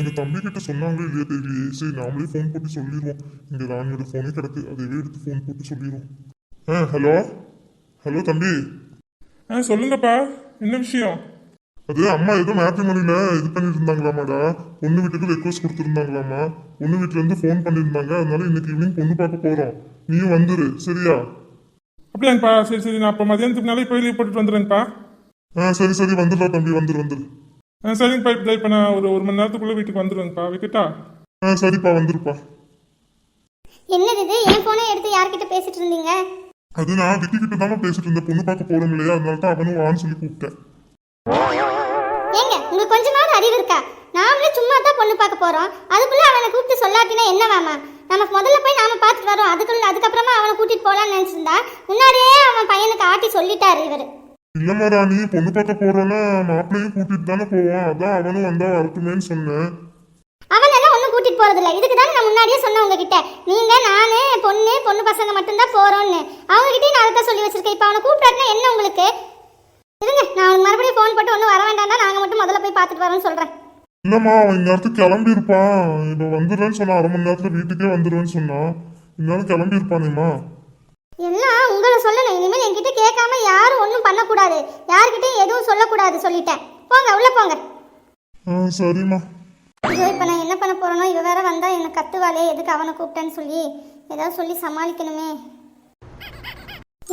இவங்க தம்பி கிட்ட சொன்னாங்களோ இல்லையா தெரியலையே. சரி நாமளே ஃபோன் போட்டு சொல்லிடுவோம் இங்க ராணியோட ஃபோனே கிடக்கு. அதையே எடுத்து ஃபோன் போட்டு சொல்லிடுவோம் ஆ ஹலோ ஹலோ தம்பி? ஆ சொல்லுங்கப்பா. என்ன விஷயம்? அது அம்மா ஏதோ மேட்ரிமோனில இது பண்ணிட்டு இருந்தாங்களாமாடா பொண்ணு வீட்டுக்கு ரெக்வஸ்ட் கொடுத்துருந்தாங்களாமா. பொண்ணு வீட்டுல இருந்து ஃபோன் பண்ணியிருந்தாங்க அதனால இன்னைக்கு ஈவினிங் பொண்ணு பார்க்க போறோம். நீயும் வந்துரு சரியா? அப்படியாங்கப்பா. சரி சரி. நான் அப்போ மதியானத்துக்கு மேலே போய் லீவ் போட்டுட்டு வந்துடுறேன்ப்பா. ஆ சரி சரி. வந்துடுறா தம்பி. வந்துரு வந்துரு. ஆ சரிங்கப்பா இப்போ இப்போ நான் ஒரு ஒரு மணி நேரத்துக்குள்ளே வீட்டுக்கு வந்துடுவேங்கப்பா வைக்கட்டா ஆ சரிப்பா வந்துருப்பா. என்னது இது? என் ஃபோனை எடுத்து யார்கிட்ட பேசிட்டு இருந்தீங்க? அது நான் விக்கி கிட்ட தானே பேசிட்டு இருந்தேன். பொண்ணு பார்க்க போறோம் இல்லையா? அதனால தான் அவனும் வான்னு சொல்லி கூப்பிட்டேன். ஏங்க உங்களுக்கு கொஞ்சமாவது அறிவு இருக்கா? நாமளே சும்மா தான் பொண்ணு பார்க்க போறோம். அதுக்குள்ள அவனை கூப்பிட்டு சொல்லாட்டினா என்னவாமா நமக்கு முதல்ல போய் நாம பார்த்துட்டு வரோம். அதுக்குள்ள அதுக்கப்புறமா அவனை கூட்டிட்டு போலாம்னு நினைச்சிருந்தா முன்னாடியே அவன் பையனுக்கு ஆட்டி சொல்லிட்டாரு இவரு. இல்லம்மா ராணி பொண்ணு பார்க்க போறோம்னா மாப்பிள்ளையும் கூட்டிட்டு தானே போவான். அதான் அவனும் வந்தா வரட்டுமேன்னு சொன்னேன். அவன் எல்லாம் ஒன்றும் கூட்டிட்டு போறதில்ல. இதுக்கு தான் நான் முன்னாடியே சொன்னேன் உங்ககிட்ட. நீங்க நானு பொண்ணு பொண்ணு பசங்க மட்டும்தான் போறோம்னு. அவங்க கிட்டயும் நான் அதை சொல்லி வச்சிருக்கேன். இப்போ அவனை கூப்பிட்டாருன்னா என்ன உங்களுக்கு? இருங்க நான் அவனுக்கு மறுபடியும் ஃபோன் போட்டு ஒன்றும் வர வேண்டாம்னா நாங்கள் மட்டும் முதல்ல போய் பார்த்துட்டு வரோம்னு சொல்றேன். இல்லம்மா அவன் இந்நேரத்துக்கு கிளம்பி இருப்பான் இப்போ வந்துடுறேன்னு சொன்னான். அரை மணி நேரத்துல வீட்டுக்கே வந்துடுவேன்னு சொன்னான். இந்நேரம் கிளம்பி இருப்பானேம்மா எல்லாம் உங்களை சொல்லணும் இனிமேல் என்கிட்ட கேட்காம யாரும் ஒன்றும் பண்ணக்கூடாது. யார்கிட்டயும் எதுவும் சொல்லக்கூடாது சொல்லிட்டேன். போங்க உள்ள போங்க. ஆ சரிம்மா. ஐயோ இப்போ நான் என்ன பண்ண போறேனோ? இவ வேற வந்தா என்ன கத்துவாளே? எதுக்கு அவனை கூப்பிட்டேன்னு சொல்லி? ஏதாவது சொல்லி சமாளிக்கணுமே.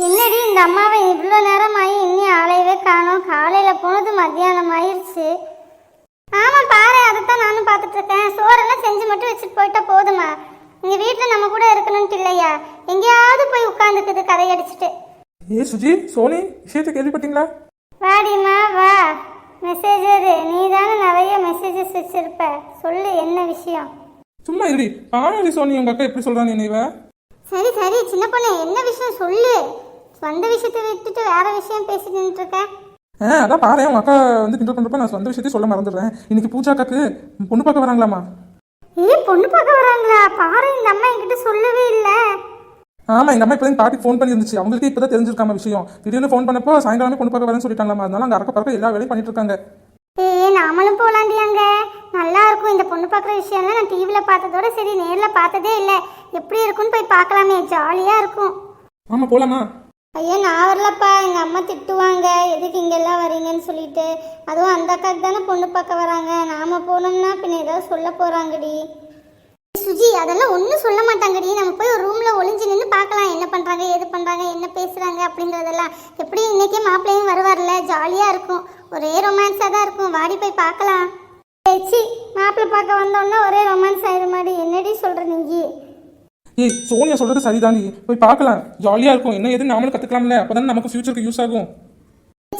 என்னடி இந்த அம்மாவை இவ்வளோ நேரம் ஆகி இன்னும் ஆளையவே காணோம். காலையில் போனது மத்தியானம் ஆயிடுச்சு ஆமாம் பாரு அதைத்தான் நானும் பார்த்துட்டு இருக்கேன். சோறெல்லாம் செஞ்சு மட்டும் வச்சுட்டு போயிட்டா போதுமா? இங்க வீட்டில் நம்ம கூட இருக்கணும்ட்டு இல்லையா? எங்கேயாவது போய் உட்காந்துக்குது கதை அடிச்சுட்டு. ஏ சுஜி சோனி விஷயத்தை கேள்விப்பட்டீங்களா? வாடிம்மா வா. மெசேஜரு நீ தானே நிறைய மெசேஜஸ் வச்சிருப்ப. சொல்லு என்ன விஷயம்? சும்மா இருடி. பாரு சோனி உங்க அக்கா எப்படி சொல்றான்னு நினைவ சரி சரி சின்ன பொண்ணு என்ன விஷயம் சொல்லு. வந்த விஷயத்தை விட்டுட்டு வேற விஷயம் பேசிட்டு நின்னுட்டு இருக்க ஆ அதான் பாரு உங்க அக்கா வந்து கிண்டல் பண்றப்ப நான் சொந்த விஷயத்தையும் சொல்ல மறந்துடுறேன். இன்னைக்கு பூஜா அக்காக்கு பொண்ணு பார்க்க வராங்களாமா ஏய் பொண்ணு பார்க்க வராங்களா? பாரு இந்த அம்மா என்கிட்ட சொல்லவே இல்லை. ஆமா எங்க அம்மா இப்போ பாட்டி ஃபோன் பண்ணி இருந்துச்சு அவங்களுக்கு இப்பதான் தெரிஞ்சிருக்காம விஷயம். திடீர்னு ஃபோன் பண்ணப்போ சாயங்காலமே பொண்ணு பார்க்க வரேன்னு சொல்லிட்டாங்களாமா? அதனால அங்க அறக்க பறக்க எல்லா வேலையும் பண்ணிட்டு இருக்காங்க ஏய் நாமளும் போலாண்டி அங்க? நல்லா இருக்கும். இந்த பொண்ணு பார்க்குற விஷயம்லாம் நான் டிவியில் பார்த்ததோட சரி நேரில் பார்த்ததே இல்லை. எப்படி இருக்கும்னு போய் பார்க்கலாமே. ஜாலியாக இருக்கும். ஆமா போலாமா? ஐயோ நான் வரலப்பா. எங்கள் அம்மா திட்டுவாங்க எதுக்கு இங்கெல்லாம் வரீங்கன்னு சொல்லிட்டு அதுவும் அந்த அக்காக்கு தானே பொண்ணு பார்க்க வராங்க. நாம போனோம்னா பின்ன ஏதாவது சொல்ல போகிறாங்கடி சுஜி அதெல்லாம் ஒன்றும் சொல்ல மாட்டாங்கடி. நம்ம போய் ஒரு ரூமில் ஒளிஞ்சு நின்று பார்க்கலாம். என்ன பண்ணுறாங்க ஏது பண்ணுறாங்க என்ன பேசுகிறாங்க அப்படின்றதெல்லாம் எப்படியும் இன்றைக்கே மாப்பிள்ளையும் வருவார்ல ஜாலியாக இருக்கும். ஒரே ரொமான்ஸாக தான் இருக்கும். வாடி போய் பார்க்கலாம். சி மாப்பிள்ளை பார்க்க வந்தோன்னா ஒரே ரொமான்ஸ் ஆயிடும் மாதிரி என்னடி சொல்கிற நீ? ஏய் சோனியா சொல்கிறது சரிதாண்டி. போய் பார்க்கலாம். ஜாலியாக இருக்கும். என்ன எது நாமளும் கற்றுக்கலாம்ல அப்போ தானே நமக்கு ஃபியூச்சருக்கு யூஸ் ஆகும்.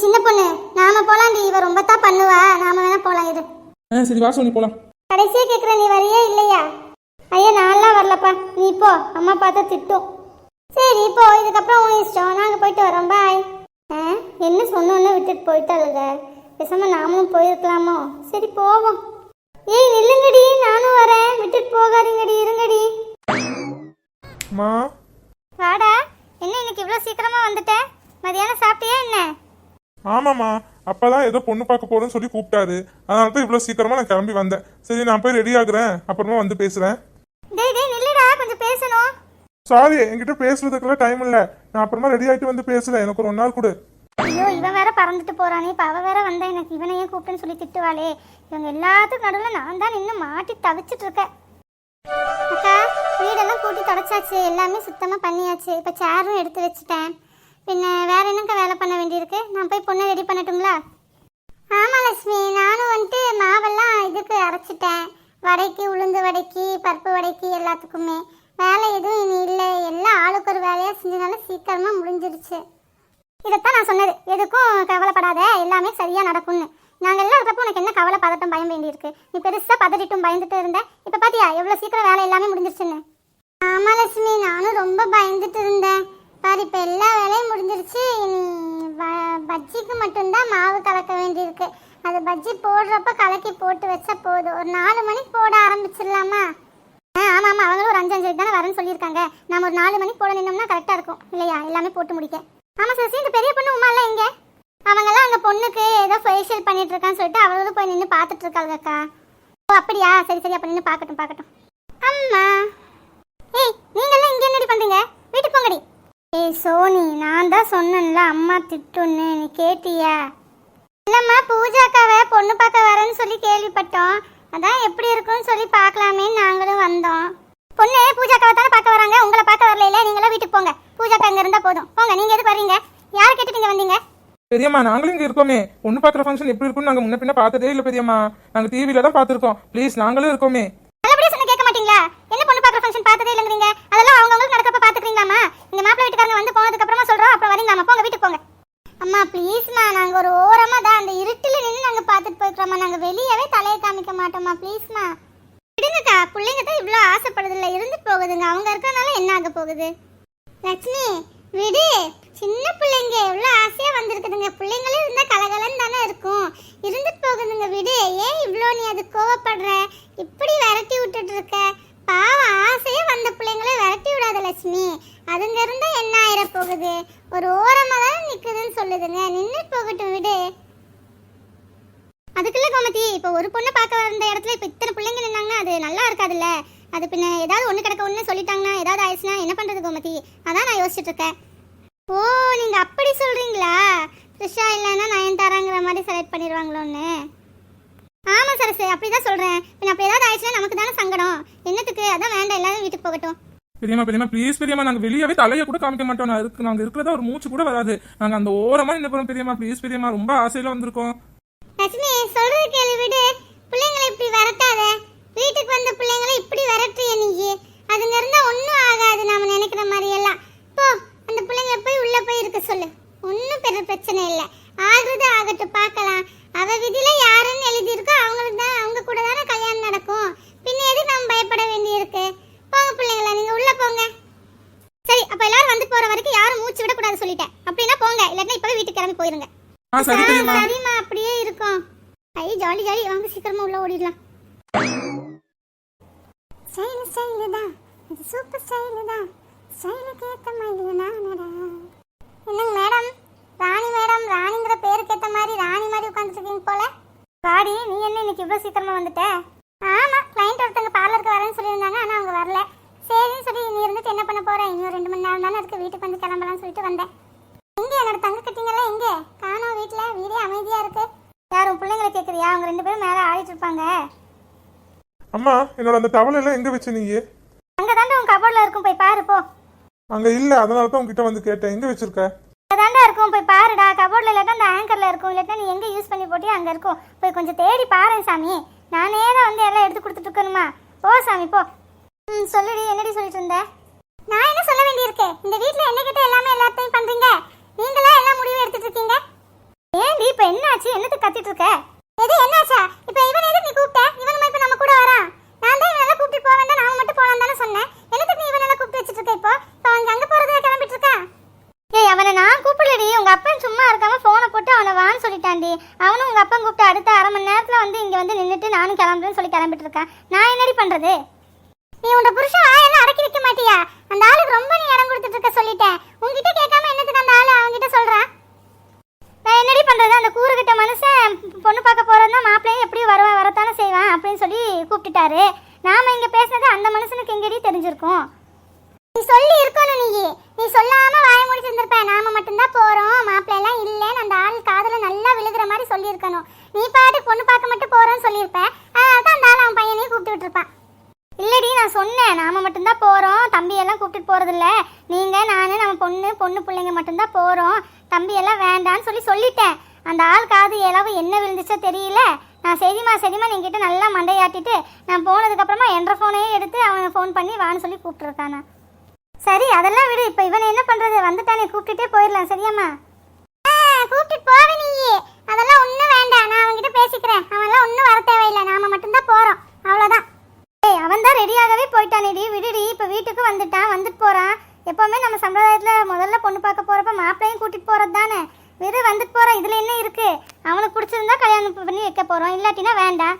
சின்ன பொண்ணு. நாம போலாண்டி இவ ரொம்ப தான் பண்ணுவா. நாம வேணா போலாம் இது ஆ சரி வா சோனி போலாம். கடைசியா கேக்குற நீ வரியா இல்லையா? ஐயா நான்லாம் வரலப்பா. நீ போ. அம்மா பார்த்தா திட்டும். சரி போ. இதுக்கப்புறம் உன் இஷ்டம். நாங்க போயிட்டு வரோம் பாய் ஆ? என்ன சொன்னோன்னு விட்டுட்டு போயிட்டாளுங்க. பேசாம நாமளும் போயிருக்கலாமோ? சரி போவோம். ஏய் நில்லுங்கடி. நானும் வரேன். விட்டுட்டு போகாதீங்கடி இருங்கடி. வாடா. என்ன இன்னைக்கு இவ்வளோ சீக்கிரமா வந்துட்ட? மதியானம் சாப்பிட்டியா என்ன? ஆமாம்மா அப்பதான் ஏதோ பொண்ணு பார்க்க போறேன்னு சொல்லி கூப்பிட்டாரு. அதனால தான் இவ்வளோ சீக்கிரமா நான் கிளம்பி வந்தேன். சரி நான் போய் ரெடி ஆகுறேன். அப்புறமா வந்து பேசுறேன். டேய் டேய் நில்லுடா கொஞ்சம் பேசணும். சாரி என்கிட்ட பேசுறதுக்கெல்லாம் டைம் இல்லை. நான் அப்புறமா ரெடி ஆகிட்டு வந்து பேசுறேன். எனக்கு ஒரு நாள் கொடு. ஐயோ இவன் வேற பறந்துட்டு போறானே. இப்ப அவ வேற வந்தா எனக்கு இவனையே கூப்பிட்டுன்னு சொல்லி திட்டுவாளே. இவங்க எல்லாத்துக்கும் நடுவில் நான் தான் நின்று மாட்டி தவிச்சிட்டு இருக்கேன். அக்கா வீடெல்லாம் கூட்டி தொடச்சாச்சு. எல்லாமே சுத்தமா பண்ணியாச்சு. இப்ப சேரும் எடுத்து வச்சுட்டேன். பின்ன வேற என்னங்க வேலை பண்ண வேண்டியிருக்கு? நான் போய் பொண்ணை ரெடி பண்ணட்டுங்களா? ஆமாம் லட்சுமி நானும் வந்துட்டு மாவெல்லாம் இதுக்கு அரைச்சிட்டேன். வடைக்கு உளுந்து வடைக்கு பருப்பு வடைக்கு எல்லாத்துக்குமே. வேலை எதுவும் இனி இல்லை. எல்லாம் ஆளுக்கு ஒரு வேலையாக செஞ்சதுனால சீக்கிரமாக முடிஞ்சிருச்சு. இதைத்தான் நான் சொன்னது. எதுக்கும் கவலைப்படாத. எல்லாமே சரியாக நடக்கும்னு. நாங்கள் எல்லாம் இருக்கப்போ உனக்கு என்ன கவலை பதட்டம் பயம் வேண்டியிருக்கு? நீ பெருசாக பதறிட்டும் பயந்துட்டு இருந்தேன் இப்போ பார்த்தியா எவ்வளோ சீக்கிரம் வேலை எல்லாமே முடிஞ்சிருச்சுன்னு? ஆமாம் லட்சுமி நானும் ரொம்ப பயந்துட்டு இருந்தேன். பாரு இப்போ எல்லா வேலையும் முடிஞ்சிருச்சு. இனி ப- பஜ்ஜிக்கு மட்டும்தான் மாவு கலக்க வேண்டியிருக்கு. அது பஜ்ஜி போடுறப்ப கலக்கி போட்டு வச்சா போதும். ஒரு நாலு மணிக்கு போட ஆரம்பிச்சிடலாமா? ஆ ஆமாம் ஆமாம் அவங்களும் ஒரு அஞ்சு அஞ்சு தானே வரேன்னு சொல்லியிருக்காங்க. நம்ம ஒரு நாலு மணிக்கு போட நின்னோம்னா கரெக்டாக இருக்கும். இல்லையா? எல்லாமே போட்டு முடிக்க. ஆமாம் சசி இந்த பெரிய பொண்ணு உமா இங்கே? அவங்கெல்லாம் அங்கே பொண்ணுக்கு ஏதோ ஃபேஷியல் பண்ணிட்டு இருக்கான்னு சொல்லிட்டு அவளோட போய் நின்று பார்த்துட்டு இருக்காங்கக்கா ஓ அப்படியா? சரி சரி. அப்போ நின்று பார்க்கட்டும் பார்க்கட்டும். அம்மா ஏய் நீங்கெல்லாம் இங்க என்னடி பண்றீங்க வீட்டுக்கு போங்கடி ஏய் சோனி நான் தான் சொன்னேன்ல அம்மா திட்டுன்னு. நீ கேட்டியா? இல்லம்மா பூஜாக்காவை பொண்ணு பார்க்க வரேன்னு சொல்லி கேள்விப்பட்டோம். அதான் எப்படி இருக்கும்னு சொல்லி பார்க்கலாமே நாங்களும் வந்தோம். பொண்ணு பூஜாக்காவை தானே பார்க்க வராங்க? உங்களை பார்க்க வரல நீங்களும் வீட்டுக்கு போங்க. பூஜாக்கா இங்க இருந்தா போதும். போங்க நீங்க எதுக்கு வர்றீங்க? யாரை கேட்டுட்டு இங்க வந்தீங்க? பெரியம்மா நாங்களும் இங்க இருக்கோமே. பொண்ணு பாக்குற ஃபங்க்ஷன் எப்படி இருக்கும்னு நாங்க முன்ன பின்ன பார்த்ததே இல்ல பெரியம்மா. நாங்க டிவில தான் பார்த்திருக்கோம். ப்ளீஸ் நாங்களும் இருக்கோமே. நல்லபடியா சொன்ன கேட்க மாட்டீங்களா? என்ன பொண்ணு பார்க்குற ஃபங்க்ஷன் பார்த்ததே இல்லைங்கிறீங்க? அதெல்லாம் பார்த்துக்கிறீங்களாமா இந்த மாப்பிள்ளை வீட்டுக்காரங்க வந்து போனதுக்கு அப்புறமா சொல்றோம் அப்புறம் வரீங்களாமா போங்க வீட்டுக்கு போங்க. அம்மா ப்ளீஸ்மா நாங்க ஒரு ஓரமா தான் அந்த இருட்டில் நின்று நாங்க பார்த்துட்டு போய்க்கிறோம்மா நாங்க வெளியவே தலையை காமிக்க மாட்டோமா ப்ளீஸ்மா விடுங்கக்கா பிள்ளைங்க தான் இவ்வளோ ஆசைப்படுதில்ல இருந்து போகுதுங்க. அவங்க இருக்கறனால என்ன ஆக போகுது? லட்சுமி விடு. சின்ன பிள்ளைங்க எவ்வளோ ஆசையா வந்திருக்குதுங்க. பிள்ளைங்களும் இருந்தா கலகலன்னு தானே இருக்கும். இருந்துட்டு போகுதுங்க விடு. ஏன் இவ்வளோ நீ அது கோவப்படுற? இப்படி விரட்டி விட்டுட்டு இருக்க? பாவம் ஆசையா வந்த பிள்ளைங்கள விரட்டி விடாத லட்சுமி. அதுங்க இருந்தா என்ன ஆயிர போகுது ஒரு ஓரமா தான் நிக்குதுன்னு சொல்லுதுங்க. நின்று போகட்டும் விடு. அதுக்குள்ள கோமதி இப்போ ஒரு பொண்ணு பார்க்க வந்த இடத்துல இப்போ இத்தனை பிள்ளைங்க நின்னாங்கன்னா அது நல்லா இருக்காதுல்ல? அது பின்ன ஏதாவது ஒன்று கிடக்க ஒன்று சொல்லிட்டாங்கன்னா ஏதாவது ஆயிடுச்சுன்னா என்ன பண்ணுறது கோமதி? அதான் நான் யோசிச்சுட்டு இருக்கேன். ஓ நீங்கள் அப்படி சொல்கிறீங்களா த்ரிஷா இல்லைன்னா நயன்தாராங்கிற மாதிரி செலக்ட் பண்ணிடுவாங்களோன்னு. ஆமாம் சரசு அப்படி தான் சொல்கிறேன் பின்ன அப்படி ஏதாவது ஆயிடுச்சுன்னா நமக்கு தானே சங்கடம். என்னத்துக்கு? அதான் வேண்டாம் எல்லாரும் வீட்டுக்கு போகட்டும். பெரியம்மா பெரியம்மா ப்ளீஸ் பெரியம்மா நாங்க வெளியவே தலைய கூட காமிக்க மாட்டோம். நான் இருக்கு நாங்க இருக்கிறதா ஒரு மூச்சு கூட வராது. நாங்க அந்த ஓரமா இந்த போறோம் பெரியம்மா. ப்ளீஸ் பெரியம்மா ரொம்ப ஆசையில வந்திருக்கோம். லட்சுமி சொல்றது கேள்வி விடு. பிள்ளைங்களை இப்படி விரட்டாத. வீட்டுக்கு வந்த பிள்ளைங்களை இப்படி விரட்டுறிய நீ? அதுங்க இருந்தா ஒன்றும் ஆகாது நாம நினைக்கிற மாதிரி எல்லாம் போ அந்த பிள்ளைங்களை போய் உள்ள போய் இருக்க சொல்லு. ஒன்றும் பெரிய பிரச்சனை இல்லை. ஆகுறது ஆகட்டும் பார்க்கலாம். அவ விதியில யாருன்னு எழுதியிருக்கோ அவங்களுக்கு தான் அவங்க கூட தானே கல்யாணம் நடக்கும். பின்ன எதுக்கு நம்ம பயப்பட வேண்டியிருக்கு? போங்க பிள்ளைங்களா நீங்க உள்ள போங்க. சரி அப்ப எல்லாரும் வந்து போற வரைக்கும் யாரும் மூச்சு விடக்கூடாது சொல்லிட்டேன். அப்படின்னா போங்க இல்லாட்டினா இப்பவே வீட்டுக்கு கிளம்பி போயிருங்க. ஆ சரி பெரியம்மா சரிம்மா. அப்படியே இருக்கும். ஐ ஜாலி ஜாலி. வாங்க சீக்கிரமா உள்ள ஓடிடலாம். ஸ்டைல் ஸ்டைல் தான். இது சூப்பர் ஸ்டைல் தான். ஸ்டைலுக்கு ஏத்த மாதிரி நானடா என்னங்க மேடம் ராணி மேடம் ராணிங்கிற பேருக்கு ஏத்த மாதிரி ராணி மாதிரி உட்காந்துருக்கீங்க போல ராடி நீ என்ன இன்னைக்கு இவ்வளோ சீக்கிரமா வந்துட்ட. ஆமா கிளைண்ட் ஒருத்தங்க பார்லருக்கு வரேன்னு சொல்லியிருந்தாங்க ஆனா அவங்க வரல. சரின்னு சொல்லி நீ இருந்துட்டு என்ன பண்ண போறேன் இன்னும் ரெண்டு மணி நேரம் தானே இருக்கு வீட்டுக்கு வந்து கிளம்பலாம்னு சொல்லிட்டு வந்தேன். எங்க என்னோட தங்க கட்டிங்களா எங்க? காணோம் வீட்ல வீடே அமைதியா இருக்கு. யார் உன் பிள்ளைங்களை கேக்குறியா? அவங்க ரெண்டு பேரும் மேல ஆடிட்டு இருப்பாங்க. அம்மா என்னோட அந்த டவல் எல்லாம் எங்க வச்ச நீங்க அங்க தாண்டா உன் கபோர்ட்ல இருக்கும் போய் பாரு போ. அங்க இல்ல அதனால தான் உங்ககிட்ட வந்து கேட்டேன். எங்க வச்சிருக்க அதாண்டா இருக்கும் போய் பாருடா கபோர்டில் இல்லாட்டா அந்த ஆங்கரில் இருக்கும். இல்லாட்டா நீ எங்கே யூஸ் பண்ணி போட்டியோ அங்கே இருக்கும். போய் கொஞ்சம் தேடி பாரு சாமி. நானே தான் வந்து எல்லாம் எடுத்து கொடுத்துட்டு இருக்கணுமா? போ சாமி போ. ம் சொல்லுடி என்னடி சொல்லிட்டு இருந்த? நான் என்ன சொல்ல வேண்டியிருக்கேன் இந்த வீட்டில் என்ன கிட்ட எல்லாமே எல்லாத்தையும் பண்ணுறீங்க நீங்களா எல்லாம் முடிவு எடுத்துட்டு இருக்கீங்க? ஏன்டி இப்போ என்னாச்சு? என்னத்துக்கு கத்திட்டு இருக்க? எது என்னாச்சா இப்ப இவன் எதுக்கு நீ கூப்பிட்ட இவன் இப்ப நம்ம கூட வரான் நான் தான் இவனெல்லாம் கூப்பிட்டு போக வேண்டாம் நாம மட்டும் போலாம் தானே சொன்னேன் என்னத்துக்கு நீ இவனெல்லாம் கூப்பிட்டு வச்சிட்டு இருக்க இப்போ இப்போ அவன் அங்க போறதுக்கு கிளம்பிட்டு இருக்கான் ஏய் அவனை நான் கூப்பிடலடி உங்க அப்பன் சும்மா இருக்காம போனை போட்டு அவனை வான்னு சொல்லிட்டான்டி அவனும் உங்க அப்பன் கூப்பிட்டு அடுத்த அரை மணி நேரத்துல வந்து இங்க வந்து நின்னுட்டு நானும் கிளம்புறேன்னு சொல்லி கிளம்பிட்டு இருக்கான் நான் என்னடி பண்றது நீ உன் புருஷன் வாயெல்லாம் அடக்கி வைக்க மாட்டியா அந்த ஆளுக்கு ரொம்ப நீ இடம் கொடுத்துட்டு இருக்க சொல்லிட்டேன் உன்கிட்ட கேட்காம என்னத்துக்கு அந்த ஆளு அவன்கிட்ட சொல்றான் நான் என்னடி பண்றது அந்த கூறுகிட்ட மனுஷன் பொண்ணு பார்க்க போறதுனா மாப்பிள்ளையும் எப்படியும் வருவான் வரத்தானே செய்வான் அப்படின்னு சொல்லி கூப்பிட்டுட்டாரு நாம இங்க பேசுனது அந்த மனுஷனுக்கு எங்கடி தெரிஞ்சிருக்கும் நீ சொல்லி இருக்கணும் நீ நீ சொல்லாம வாய முடிச்சு இருந்திருப்ப நாம மட்டும்தான் போறோம் மாப்பிள்ளை எல்லாம் இல்லைன்னு அந்த ஆள் காதுல நல்லா விழுகிற மாதிரி சொல்லி இருக்கணும் நீ பாட்டு பொண்ணு பார்க்க மட்டும் போறோம்னு சொல்லியிருப்ப அதனால தான் அந்த ஆள் அவன் பையனையும் கூப்பிட்டு விட்டுருப்பான் இல்லடி நான் சொன்னேன் நாம மட்டும்தான் போறோம் தம்பி எல்லாம் போறது இல்ல நீங்க நானு நம்ம பொண்ணு பொண்ணு பிள்ளைங்க மட்டும்தான் போறோம். தம்பி எல்லாம் வேண்டான்னு சொல்லி சொல்லிட்டேன். அந்த ஆள் காது எளவு என்ன விழுந்துச்சோ தெரியல. நான் சரிம்மா சரிம்மா நீங்கிட்ட நல்லா மண்டையாட்டிட்டு நான் போனதுக்கு அப்புறமா என்ற ஃபோனையே எடுத்து அவனை ஃபோன் பண்ணி வான்னு சொல்லி கூப்பிட்டுருக்கானா சரி அதெல்லாம் விடு. இப்போ இவனை என்ன பண்றது? வந்துட்டானே கூப்பிட்டுட்டே போயிடலாம். சரியாம்மா? கூப்பிட்டு போவே நீ அதெல்லாம் ஒன்றும் வேண்டாம். நான் அவன்கிட்ட பேசிக்கிறேன். அவன்லாம் ஒன்றும் வர தேவையில்லை. நாம மட்டும்தான் போறோம். அவ்வளோதான் ஏய் அவன் தான் ரெடியாகவே போயிட்டானேடி விடுடி இப்போ வீட்டுக்கு வந்துட்டான் வந்துட்டு போறான். எப்பவுமே நம்ம சம்பிரதாயத்துல முதல்ல பொண்ணு பார்க்க போறப்ப மாப்பிள்ளையும் கூட்டிட்டு போறது தானே வெறும் வந்துட்டு போறான். இதுல என்ன இருக்கு? அவனுக்கு பிடிச்சிருந்தா கல்யாணம் பண்ணி வைக்க போகிறோம் இல்லாட்டினா வேண்டாம்.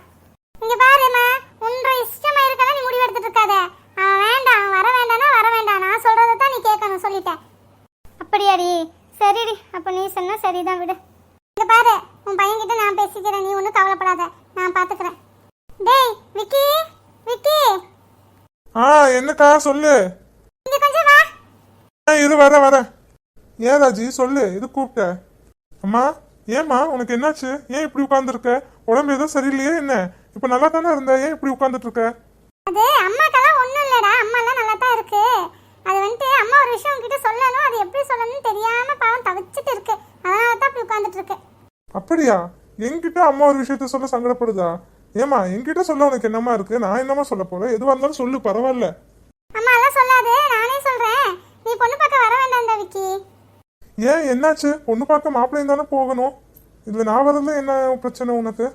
இங்கே பாருமா உன்ற இஷ்டமாக இருக்கா நீ முடிவெடுத்துட்டு இருக்காத அவன் வேண்டாம் அவன் வர வேண்டாம்னா வர வேண்டாம் நான் சொல்றதை தான் நீ கேட்கணும் சொல்லிட்டேன் அப்படியாடி சரிடி அப்ப நீ சொன்னா சரிதான் விடு இங்க பாரு உன் பையன்கிட்ட நான் பேசிக்கிறேன் நீ ஒன்றும் கவலைப்படாத நான் பாத்துக்கிறேன் டேய் விக்கி விக்கி ஆ என்னக்கா சொல்லு. இரு வர வர. ஏன் ராஜி சொல்லு இது கூப்பிட்ட. அம்மா ஏம்மா உனக்கு என்னாச்சு? ஏன் இப்படி உட்காந்துருக்க உடம்பு எதுவும் சரியில்லையே என்ன? இப்ப நல்லா தானே இருந்த? ஏன் இப்படி உட்காந்துட்டு இருக்க அது அம்மாக்கெல்லாம் ஒண்ணும் இல்லடா. அம்மா எல்லாம் நல்லா தான் இருக்கு. அது வந்துட்டு அம்மா ஒரு விஷயம் உன்கிட்ட சொல்லணும். அது எப்படி சொல்லணும்னு தெரியாம பாவம் தவிச்சிட்டு இருக்கு. அதனால தான் அப்படி உட்கார்ந்துட்டு இருக்கு அப்படியா? என்கிட்ட அம்மா ஒரு விஷயத்த சொல்ல சங்கடப்படுதா? ஏமா என்கிட்ட சொல்ல உனக்கு என்னமா இருக்கு? நான் என்னமா சொல்ல போறேன்? எதுவா இருந்தாலும் சொல்லு பரவாயில்ல அம்மா எல்லாம் சொல்லாது நானே சொல்றேன் நீ பொண்ணு பார்க்க வர வேண்டாம்டா விக்கி ஏன்? என்னாச்சு? பொண்ணு பார்க்க மாப்பிள்ளையும் தானே போகணும். இதுல நான் வரதுல என்ன பிரச்சனை உனக்கு?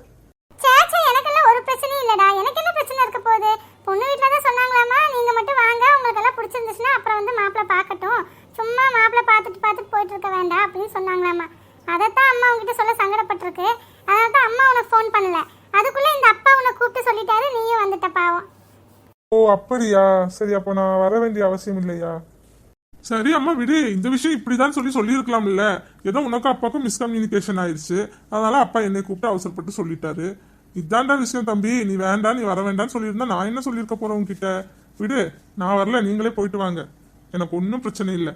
சேச்சே எனக்கெல்லாம் ஒரு பிரச்சனையும் இல்லடா. எனக்கு என்ன பிரச்சனை இருக்க போகுது? பொண்ணு வீட்டில் தான் சொன்னாங்களாமா நீங்க மட்டும் வாங்க. உங்களுக்கு எல்லாம் பிடிச்சிருந்துச்சுன்னா அப்புறம் வந்து மாப்பிள்ளை பார்க்கட்டும். சும்மா மாப்பிள்ளை பார்த்துட்டு பார்த்துட்டு போயிட்டு இருக்க வேண்டாம் அப்படின்னு சொன்னாங்களாமா அதைத்தான் அம்மா உங்ககிட்ட சொல்ல சங்கடப்பட்டிருக்கு. அதனால தான் அம்மா உனக்கு ஃபோன் பண்ணல. அதுக்குள்ள இந்த அப்பா உன்னை கூப்பிட்டு சொல்லிட்டாரு. நீயும் வந்துட்ட பாவம். ஓ அப்படியா? சரி அப்போ நான் வர வேண்டிய அவசியம் இல்லையா? சரி அம்மா விடு. இந்த விஷயம் இப்படிதான் சொல்லி சொல்லியிருக்கலாம் இல்ல ஏதோ உனக்கும் அப்பாவுக்கும் மிஸ்கம்யூனிகேஷன் ஆயிடுச்சு அதனால அப்பா என்னை கூப்பிட்டு அவசரப்பட்டு சொல்லிட்டாரு. இதான்டா விஷயம் தம்பி. நீ வேண்டாம் நீ வர வேண்டாம்னு சொல்லியிருந்தா நான் என்ன சொல்லியிருக்க போறேன் உன்கிட்ட? விடு நான் வரல நீங்களே போயிட்டு வாங்க. எனக்கு ஒன்றும் பிரச்சனை இல்லை.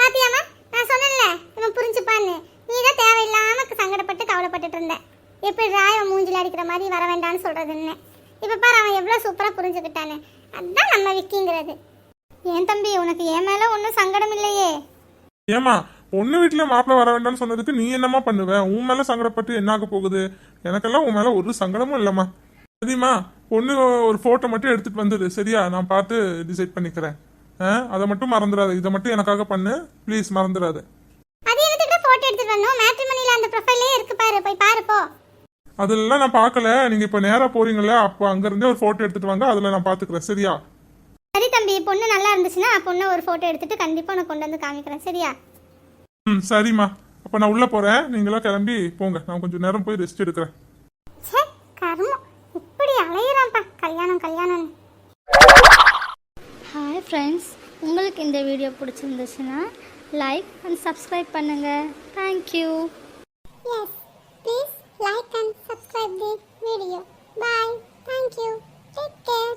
பாத்தியாமா நான் சொன்னேன்ல இவன் புரிஞ்சுப்பான்னு. நீ தான் தேவையில்லாம சங்கடப்பட்டு கவலைப்பட்டுட்டு இருந்த. எப்படி ராயம் மூஞ்சில அடிக்கிற மாதிரி வர வேண்டாம்னு சொல்றதுன்னு. இப்ப பாரு அவன் எவ்வளவு சூப்பரா புரிஞ்சுக்கிட்டானு அதான் நம்ம விக்கிங்கிறது. ஏன் தம்பி உனக்கு என் மேல ஒன்றும் சங்கடம் இல்லையே? ஏமா பொண்ணு வீட்டுல மாப்பிள்ளை வர வேண்டாம்னு சொன்னதுக்கு நீ என்னம்மா பண்ணுவ? உன் மேல சங்கடப்பட்டு என்ன ஆக போகுது? எனக்கெல்லாம் உன் மேல ஒரு சங்கடமும் இல்லம்மா. சரிம்மா பொண்ணு ஒரு போட்டோ மட்டும் எடுத்துட்டு வந்துடு சரியா? நான் பார்த்து டிசைட் பண்ணிக்கிறேன். அதை மட்டும் மறந்துடாத. இதை மட்டும் எனக்காக பண்ணு. ப்ளீஸ் மறந்துடாத. அது எனக்கு போட்டோ எடுத்துட்டு வரணும்? மேட்ரிமணில அந்த ப்ரொஃபைலே இருக்கு பாரு. போய் பாரு போ. அதெல்லாம் நான் பார்க்கல. நீங்க இப்ப நேரா போறீங்கல்ல அப்போ அங்க இருந்தே ஒரு போட்டோ எடுத்துட்டு வாங்க. அதுல நான் பாத்துக்கிறேன் சரியா? சரி தம்பி பொண்ணு நல்லா இருந்துச்சுன்னா பொண்ணை ஒரு போட்டோ எடுத்துட்டு கண்டிப்பா உனக்கு கொண்டு வந்து காமிக்கிறேன். சரியா? ம் சரிம்மா. அப்ப நான் உள்ள போறேன். நீங்களாம் கிளம்பி போங்க. நான் கொஞ்சம் நேரம் போய் ரெஸ்ட் எடுக்கிறேன். ச்சே கர்மம். இப்படி அலையிறான்ப்பா. கல்யாணம் கல்யாணம் ஹாய் ஃப்ரெண்ட்ஸ் உங்களுக்கு இந்த வீடியோ பிடிச்சிருந்துச்சுன்னா லைக் அண்ட் சப்ஸ்கிரைப் பண்ணுங்கள் thank you Yes, please like and subscribe the video. Bye. Thank you. Take care.